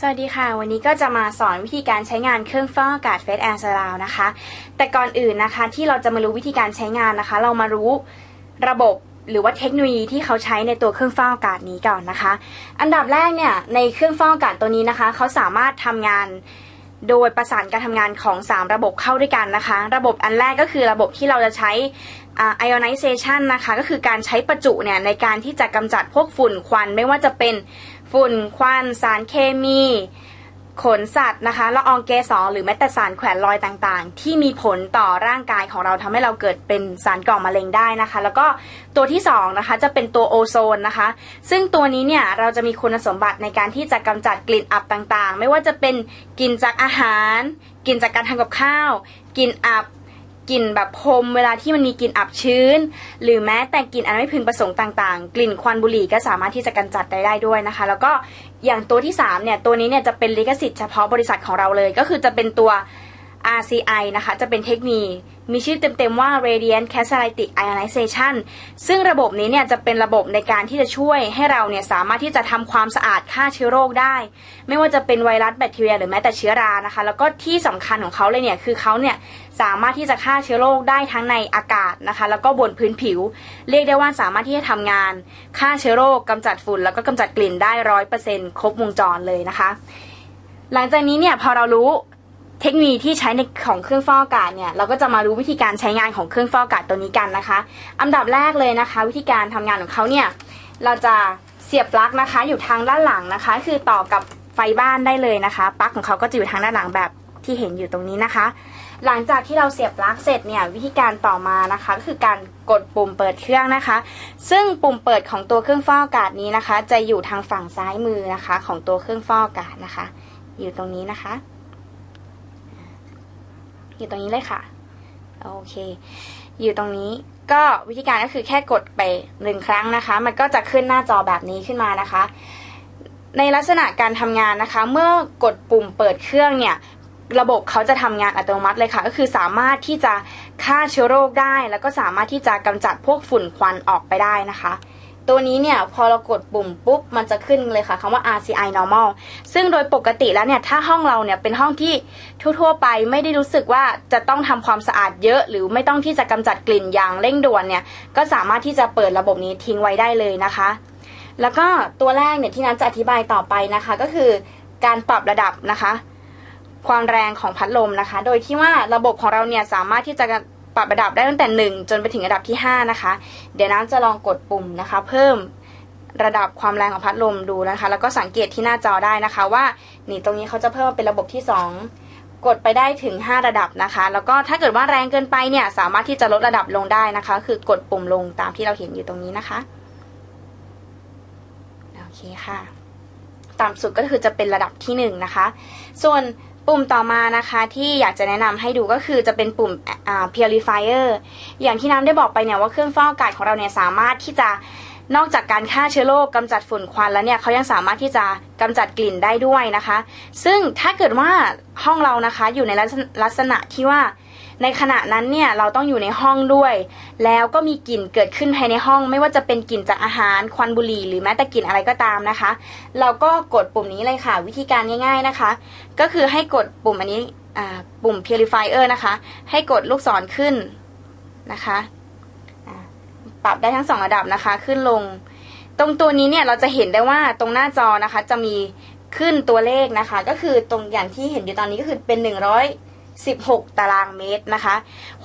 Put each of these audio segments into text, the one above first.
สวัสดีค่ะ วันนี้ก็จะมาสอนวิธีการใช้งานเครื่องฟอกอากาศเฟสแอร์สลาวนะคะ แต่ก่อนอื่นนะคะที่เราจะมารู้วิธีการใช้งานนะคะ เรามารู้ระบบหรือว่าเทคโนโลยีที่เขาใช้ในตัวเครื่องฟอกอากาศนี้ก่อนนะคะ อันดับแรกเนี่ยในเครื่องฟอกอากาศตัวนี้นะคะ เขาสามารถทำงานโดยประสานการทำงานของ 3 ระบบเข้าด้วยกันนะคะ ระบบอันแรกก็คือระบบที่เราจะใช้อ่า ionization นะคะ ก็คือการใช้ประจุเนี่ยในการที่จะกำจัดพวกฝุ่นควันไม่ว่าจะเป็น ฝุ่นควันสารเคมี ขนสัตว์นะคะละอองเกสรหรือแม้แต่สารแขวนลอยต่างๆ ที่มีผลต่อร่างกายของเราทำให้เราเกิดเป็นสารก่อมะเร็งได้นะคะ แล้วก็ตัวที่สองนะคะจะเป็นตัวโอโซนนะคะ ซึ่งตัวนี้เนี่ยเราจะมีคุณสมบัติในการที่จะกำจัดกลิ่นอับต่างๆ ไม่ว่าจะเป็นกลิ่นจากอาหารกลิ่นจากการทำกับข้าวกลิ่นอับ กลิ่นแบบพรมเวลาที่มันมีกลิ่นอับชื้น หรือแม้แต่กลิ่นอันไม่พึงประสงค์ต่างๆ กลิ่นควันบุหรี่ก็สามารถที่จะกำจัดได้ได้ด้วยนะคะ แล้วก็อย่างตัวที่3เนี่ยตัวนี้เนี่ยจะเป็นลิขสิทธิ์เฉพาะบริษัทของเราเลย ก็คือจะเป็นตัว RCI นะคะ จะเป็นเทคนโลยีมีชื่อเต็มๆว่า Radiant Catalytic Ionization ซึ่งระบบนี้เนี่ยจะเป็นระบบในการที่จะช่วยให้เราเนี่ยสามารถที่จะทำความสะอาดฆ่าเชื้อโรคได้ ไม่ว่าจะเป็นไวรัสแบคทีเรียหรือแม้แต่เชื้อรานะคะ แล้วก็ที่สำคัญของเขาเลยเนี่ยคือเขาเนี่ยสามารถที่จะฆ่าเชื้อโรคได้ทั้งในอากาศนะคะ แล้วก็บนพื้นผิว เรียกได้ว่าสามารถที่จะทำงานฆ่าเชื้อโรคกำจัดฝุ่นแล้วก็กำจัดกลิ่นได้ร้อยเปอร์เซ็นต์ครบวงจรเลยนะคะ หลังจากนี้เนี่ยพอเรารู้ เทคโนโลยีที่ใช้ในของเครื่องฟอกอากาศเนี่ยเราก็จะมารู้วิธีการใช้งานของเครื่องฟอกอากาศตัวนี้กันนะคะ อันดับแรกเลยนะคะ วิธีการทำงานของเขาเนี่ยเราจะเสียบปลั๊กนะคะ อยู่ทางด้านหลังนะคะ คือต่อกับไฟบ้านได้เลยนะคะปลั๊กของเขาก็จะอยู่ทางด้านหลังแบบที่เห็นอยู่ตรงนี้นะคะ หลังจากที่เราเสียบปลั๊กเสร็จเนี่ยวิธีการต่อมานะคะก็คือการกดปุ่มเปิดเครื่องนะคะ ซึ่งปุ่มเปิดของตัวเครื่องฟอกอากาศนี้นะคะ จะอยู่ทางฝั่งซ้ายมือนะคะ ของตัวเครื่องฟอกอากาศนะคะ อยู่ตรงนี้นะคะ อยู่ตรงนี้เลยค่ะ โอเค อยู่ตรงนี้ก็วิธีการก็คือแค่กดไปหนึ่งครั้งนะคะ มันก็จะขึ้นหน้าจอแบบนี้ขึ้นมานะคะ ในลักษณะการทำงานนะคะ เมื่อกดปุ่มเปิดเครื่องเนี่ยระบบเขาจะทำงานอัตโนมัติเลยค่ะ ก็คือสามารถที่จะฆ่าเชื้อโรคได้ แล้วก็สามารถที่จะกำจัดพวกฝุ่นควันออกไปได้นะคะ ตัวนี้เนี่ยพอเรากดปุ่มปุ๊บมันจะขึ้นเลยค่ะคำว่า RCI normal ซึ่งโดยปกติแล้วเนี่ยถ้าห้องเราเนี่ยเป็นห้องที่ทั่วๆไปไม่ได้รู้สึกว่าจะต้องทำความสะอาดเยอะ หรือไม่ต้องที่จะกำจัดกลิ่นอย่างเร่งด่วนเนี่ยก็สามารถที่จะเปิดระบบนี้ทิ้งไว้ได้เลยนะคะ แล้วก็ตัวแรกเนี่ยที่นัทจะอธิบายต่อไปนะคะ ก็คือการปรับระดับนะคะ ความแรงของพัดลมนะคะ โดยที่ว่าระบบของเราเนี่ยสามารถที่จะ ปรับระดับได้ตั้งแต่ 1 จนไปถึงระดับที่ 5 นะคะ เดี๋ยวน้ำจะลองกดปุ่มนะคะ เพิ่มระดับความแรงของพัดลมดูนะคะ แล้วก็สังเกตที่หน้าจอได้นะคะ ว่านี่ตรงนี้เขาจะเพิ่มเป็นระบบที่ 2 กดไปได้ถึง 5 ระดับนะคะ แล้วก็ถ้าเกิดว่าแรงเกินไปเนี่ยสามารถที่จะลดระดับลงได้นะคะ คือกดปุ่มลงตามที่เราเห็นอยู่ตรงนี้นะคะโอเคค่ะ ต่ำสุดก็คือจะเป็นระดับที่1นนะคะ ส่วน ปุ่มต่อมานะคะที่อยากจะแนะนำให้ดูก็คือจะเป็นปุ่ม purifier อย่างที่น้ำได้บอกไปเนี่ยว่าเครื่องฟอกอากาศของเราเนี่ยสามารถที่จะนอกจากการฆ่าเชื้อโรคกำจัดฝุ่นควันแล้วเนี่ยเขายังสามารถที่จะกำจัดกลิ่นได้ด้วยนะคะ ซึ่งถ้าเกิดว่าห้องเรานะคะอยู่ในลักษณะที่ว่า ในขณะนั้นเนี่ยเราต้องอยู่ในห้องด้วย แล้วก็มีกลิ่นเกิดขึ้นภายในห้อง ไม่ว่าจะเป็นกลิ่นจากอาหารควันบุหรี่หรือแม้แต่กลิ่นอะไรก็ตามนะคะ เราก็กดปุ่มนี้เลยค่ะ วิธีการง่าย ๆนะคะ ก็คือให้กดปุ่มอันนี้ปุ่ม purifier นะคะ ให้กดลูกศรขึ้นนะคะปรับได้ทั้งสองระดับนะคะ ขึ้นลง ตรงตัวนี้เนี่ยเราจะเห็นได้ว่าตรงหน้าจอนะคะ จะมีขึ้นตัวเลขนะคะ ก็คือตรงอย่างที่เห็นอยู่ตอนนี้ก็คือเป็น100 16 ตารางเมตรนะคะ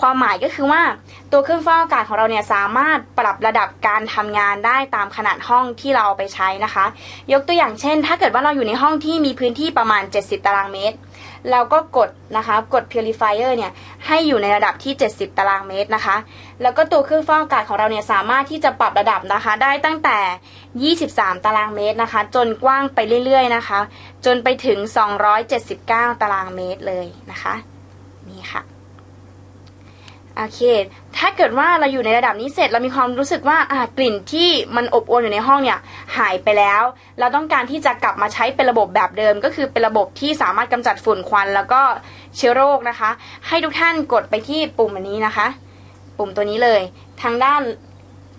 ความหมายก็คือว่าตัวเครื่องฟอกอากาศของเราเนี่ยสามารถปรับระดับการทำงานได้ตามขนาดห้องที่เราเอาไปใช้นะคะ ยกตัวอย่างเช่น ถ้าเกิดว่าเราอยู่ในห้องที่มีพื้นที่ประมาณ 70 ตารางเมตร เราก็กดนะคะกด purifier เนี่ยให้อยู่ในระดับที่ 70 ตารางเมตรนะคะ แล้วก็ตัวเครื่องฟอกอากาศของเราเนี่ยสามารถที่จะปรับระดับนะคะ ได้ตั้งแต่ 23 ตารางเมตรนะคะ จนกว้างไปเรื่อยๆนะคะ จนไปถึง 279 ตารางเมตรเลยนะคะ ค่ะโอเค ถ้าเกิดว่าเราอยู่ในระดับนี้เสร็จเรามีความรู้สึกว่าอ่ากลิ่นที่มันอบอวลอยู่ในห้องเนี่ยหายไปแล้ว เราต้องการที่จะกลับมาใช้เป็นระบบแบบเดิม ก็คือเป็นระบบที่สามารถกำจัดฝุ่นควัน แล้วก็เชื้อโรคนะคะ ให้ทุกท่านกดไปที่ปุ่มอันนี้นะคะ ปุ่มตัวนี้เลย ทางด้าน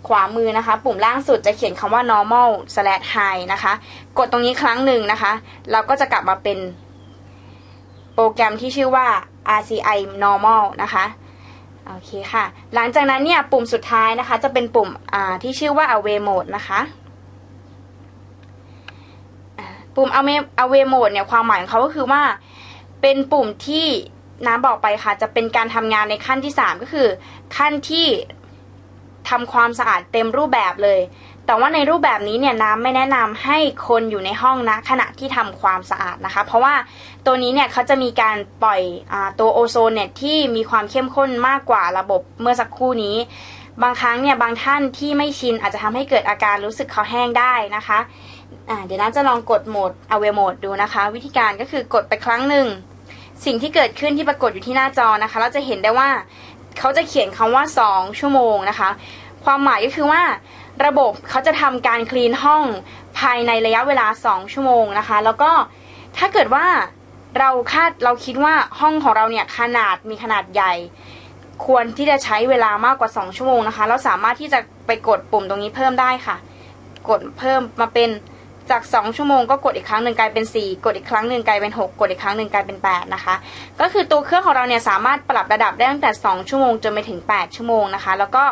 ขวามือนะคะ ปุ่มล่างสุดจะเขียนคำว่า normal slash high นะคะ กดตรงนี้ครั้งหนึ่งนะคะ เราก็จะกลับมาเป็นโปรแกรมที่ชื่อว่า RCI normal นะคะโอเคค่ะ หลังจากนั้นเนี่ยปุ่มสุดท้ายนะคะจะเป็นปุ่มที่ชื่อว่า away mode นะคะปุ่ม away away mode เนี่ยความหมายของเขาก็คือว่าเป็นปุ่มที่น้ำบอกไปค่ะ จะเป็นการทำงานในขั้นที่ 3 ก็คือ ขั้นที่ทำความสะอาดเต็มรูปแบบเลย แต่ว่าในรูปแบบนี้เนี่ยน้ำไม่แนะนำให้คนอยู่ในห้องนะขณะที่ทำความสะอาดนะคะ เพราะว่าตัวนี้เนี่ยเขาจะมีการปล่อยอตัวโอโซนเนี่ยที่มีความเข้มข้นมากกว่าระบบเมื่อสักครู่นี้ บางครั้งเนี่ยบางท่านที่ไม่ชินอาจจะทำให้เกิดอาการรู้สึกคอแห้งได้นะคะอ่าเดี๋ยวน้ำจะลองกดโหมด away mode ดูนะคะ วิธีการก็คือกดไปครั้งหนึ่งสิ่งที่เกิดขึ้นที่ปรากฏอยู่ที่หน้าจอนะคะ เราจะเห็นได้ว่าเขาจะเขียนคำว่า 2 ชั่วโมงนะคะ ความหมายก็คือว่า ระบบเขาจะทำการคลีนห้องภายในระยะเวลา 2 ชั่วโมงนะคะ แล้วก็ถ้าเกิดว่าเราคาดเราคิดว่าห้องของเราเนี่ยขนาดมีขนาดใหญ่ ควรที่จะใช้เวลามากกว่า 2 ชั่วโมงนะคะ เราสามารถที่จะไปกดปุ่มตรงนี้เพิ่มได้ค่ะ กดเพิ่มมาเป็น จาก 2 ชั่วโมงก็กดอีกครั้งหนึ่งกลายเป็น 4 กดอีกครั้งหนึ่งกลายเป็น 6 กดอีกครั้งหนึ่งกลายเป็น 8 นะคะ ก็คือตัวเครื่องของเราเนี่ยสามารถปรับระดับได้ตั้งแต่ 2 ชั่วโมงจนไปถึง 8 ชั่วโมงนะคะ แล้วก็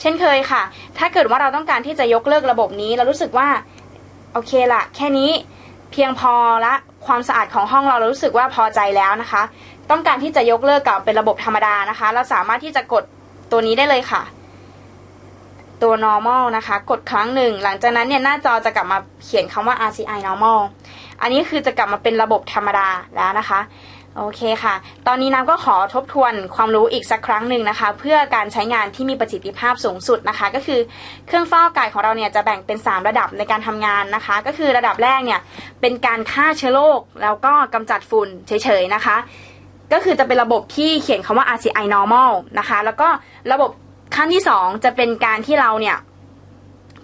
เช่นเคยค่ะ ถ้าเกิดว่าเราต้องการที่จะยกเลิกระบบนี้เรารู้สึกว่าโอเคละแค่นี้เพียงพอละความสะอาดของห้องเราเรารู้สึกว่าพอใจแล้วนะคะ ต้องการที่จะยกเลิกกับเป็นระบบธรรมดานะคะ เราสามารถที่จะกดตัวนี้ได้เลยค่ะ ตัว normal นะคะ กดครั้งหนึ่ง หลังจากนั้นเนี่ยหน้าจอจะกลับมาเขียนคำว่า RCI normal อันนี้คือจะกลับมาเป็นระบบธรรมดาแล้วนะคะ โอเคค่ะ ตอนนี้น้ำก็ขอทบทวนความรู้อีกสักครั้งหนึ่งนะคะ เพื่อการใช้งานที่มีประสิทธิภาพสูงสุดนะคะ ก็คือเครื่องฟอกอากาศของเราเนี่ยจะแบ่งเป็น 3 ระดับในการทำงานนะคะ ก็คือระดับแรกเนี่ยเป็นการฆ่าเชื้อโรคแล้วก็กำจัดฝุ่นเฉยๆนะคะก็คือจะเป็นระบบที่เขียนคำว่า RCI normal นะคะ แล้วก็ระบบ ขั้นที่ 2 จะเป็นการที่เราเนี่ย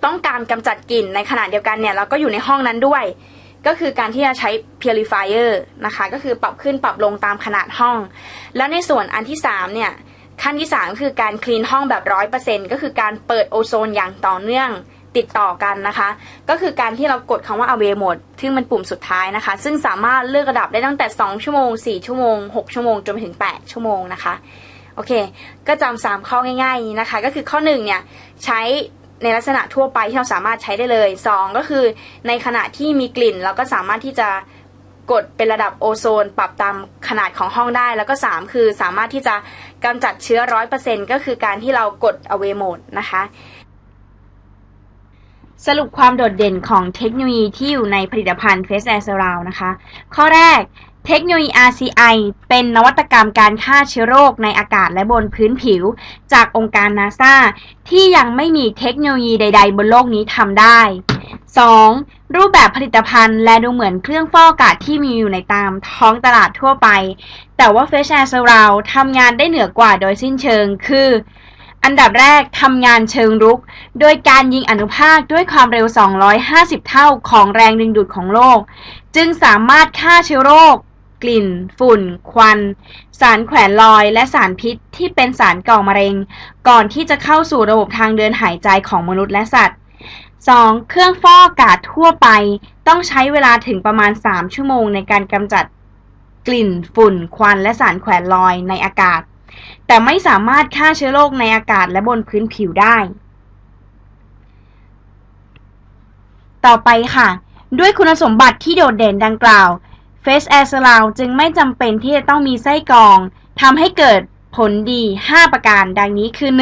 ต้องการกำจัดกลิ่นในขณะเดียวกันเนี่ยเราก็อยู่ในห้องนั้นด้วย ก็คือการที่จะใช้ purifier นะคะ ก็คือปรับขึ้นปรับลงตามขนาดห้อง แล้วในส่วนอันที่3เนี่ยขั้นที่ 3 คือการคลีนห้องแบบ100%ก็คือการเปิดโอโซนอย่างต่อเนื่องติดต่อกันนะคะ ก็คือการที่เรากดคำว่า away mode ซึ่งเป็นปุ่มสุดท้ายนะคะ ซึ่งสามารถเลือกระดับได้ตั้งแต่ 2 ชั่วโมง 4 ชั่วโมง 6 ชั่วโมงจนไปถึง 8 ชั่วโมงนะคะ โอเค ก็จำสามข้อง่ายๆนี้นะคะ ก็คือข้อหนึ่งเนี่ยใช้ในลักษณะทั่วไปที่เราสามารถใช้ได้เลยสองก็คือในขณะที่มีกลิ่นเราก็สามารถที่จะกดเป็นระดับโอโซน ปรับตามขนาดของห้องได้ แล้วก็สามคือสามารถที่จะกำจัดเชื้อร้อยเปอร์เซ็นก็คือการที่เรากด away mode นะคะ สรุปความโดดเด่นของเทคโนโลยีที่อยู่ในผลิตภัณฑ์ Face Air Surround นะคะ ข้อแรก เทคโนโลยี RCI เป็นนวัตกรรมการฆ่าเชื้อโรคในอากาศและบนพื้นผิว จากองค์การนาซาที่ยังไม่มีเทคโนโลยีใด ๆ บนโลกนี้ทำได้ 2. รูปแบบผลิตภัณฑ์และดูเหมือนเครื่องฟอกอากาศที่มีอยู่ในตามท้องตลาดทั่วไป แต่ว่า Face Air s u r r o u ทำงานได้เหนือกว่าโดยสิ้นเชิง คือ อันดับแรกทำงานเชิงรุก โดยการยิงอนุภาคด้วยความเร็ว 250 เท่าของแรงดึงดูดของโลก จึงสามารถฆ่าเชื้อโรค กลิ่น ฝุ่น ควัน สารแขวนลอย และสารพิษที่เป็นสารก่อมะเร็ง ก่อนที่จะเข้าสู่ระบบทางเดินหายใจของมนุษย์และสัตว์ 2. เครื่องฟอกอากาศทั่วไป ต้องใช้เวลาถึงประมาณ 3 ชั่วโมงในการกำจัดกลิ่น ฝุ่น ควัน และสารแขวนลอยในอากาศ แต่ไม่สามารถฆ่าเชื้อโรคในอากาศและบนพื้นผิวได้ ต่อไปค่ะ ด้วยคุณสมบัติที่โดดเด่นดังกล่าว Face Air Surround จึงไม่จำเป็นที่จะต้องมีไส้กรองทำให้เกิดผลดี 5 ประการดังนี้คือ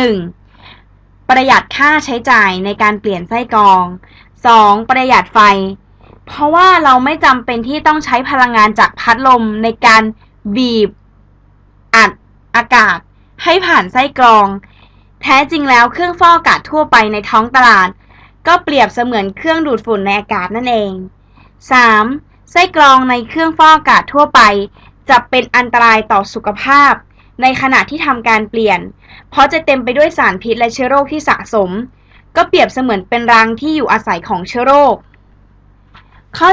1. ประหยัดค่าใช้จ่ายในการเปลี่ยนไส้กรอง 2. ประหยัดไฟ เพราะว่าเราไม่จำเป็นที่ต้องใช้พลังงานจากพัดลมในการบีบ อัดอากาศ ให้ผ่านไส้กรอง แท้จริงแล้วเครื่องฟอกอากาศทั่วไปในท้องตลาด ก็เปรียบเสมือนเครื่องดูดฝุ่นในอากาศนั่นเอง 3. ไส้กรองในเครื่องฟอกอากาศทั่วไป จะเป็นอันตรายต่อสุขภาพ ในขณะที่ทำการเปลี่ยน เพราะจะเต็มไปด้วยสารพิษและเชื้อโรคที่สะสม ก็เปรียบเสมือนเป็นรังที่อยู่อาศัยของเชื้อโรค ข้อ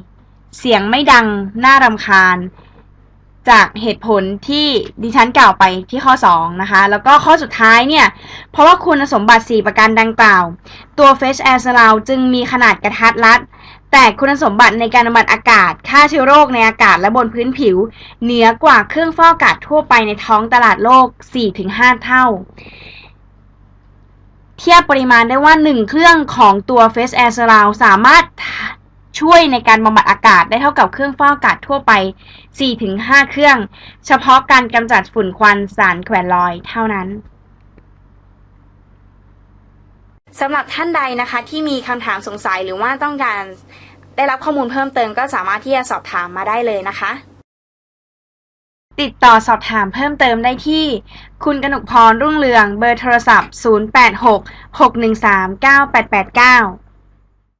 4. เสียงไม่ดังน่ารำคาญ จากเหตุผลที่ดิฉันกล่าวไปที่ข้อ 2 นะคะ แล้วก็ข้อสุดท้ายเนี่ย เพราะว่าคุณสมบัติ 4 ประการดังกล่าว ตัว Fresh Air s l o u จึงมีขนาดกระทัดรัด แต่คุณสมบัติในการบำบัดอากาศ ฆ่าเชื้อโรคในอากาศและบนพื้นผิว เหนือกว่าเครื่องฟอกอากาศทั่วไปในท้องตลาดโลก 4-5 เท่า เทียบปริมาณได้ว่า 1 เครื่องของตัว Face Air s l o u สามารถช่วยในการบำบัดอากาศได้เท่ากับเครื่องฟอกอากาศทั่วไป 4-5 เครื่อง เฉพาะการกำจัดฝุ่นควันสารแขวนลอยเท่านั้น สำหรับท่านใดนะคะที่มีคำถามสงสัยหรือว่าต้องการได้รับข้อมูลเพิ่มเติมก็สามารถที่จะสอบถามมาได้เลยนะคะ ติดต่อสอบถามเพิ่มเติมได้ที่ คุณกนกพรรุ่งเรืองเบอร์โทรศัพท์ 086 613 9889